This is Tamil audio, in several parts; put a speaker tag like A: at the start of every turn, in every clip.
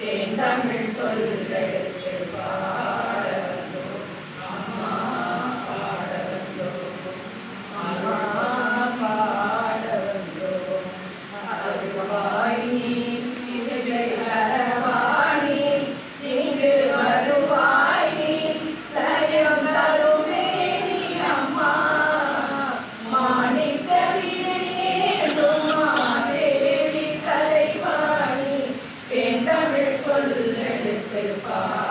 A: தென் தமிழ் சொல்லுங்கள் Bye.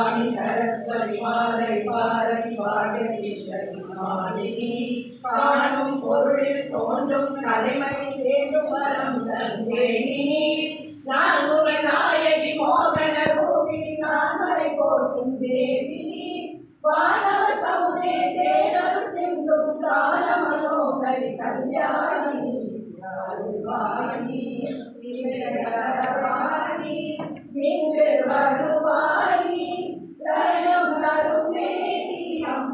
A: வாணி சரஸ்வதி மாலை பாரதி பாரதி காணும் பொருளில் தோன்றும் தலைமை தேடும் வரம் தந்தேனி நான்முக நாயகி மோகன கோவிலி நான்மறை போற்றும் தேவினி. வானவர் தமுதே தேடல் செங்கும் காண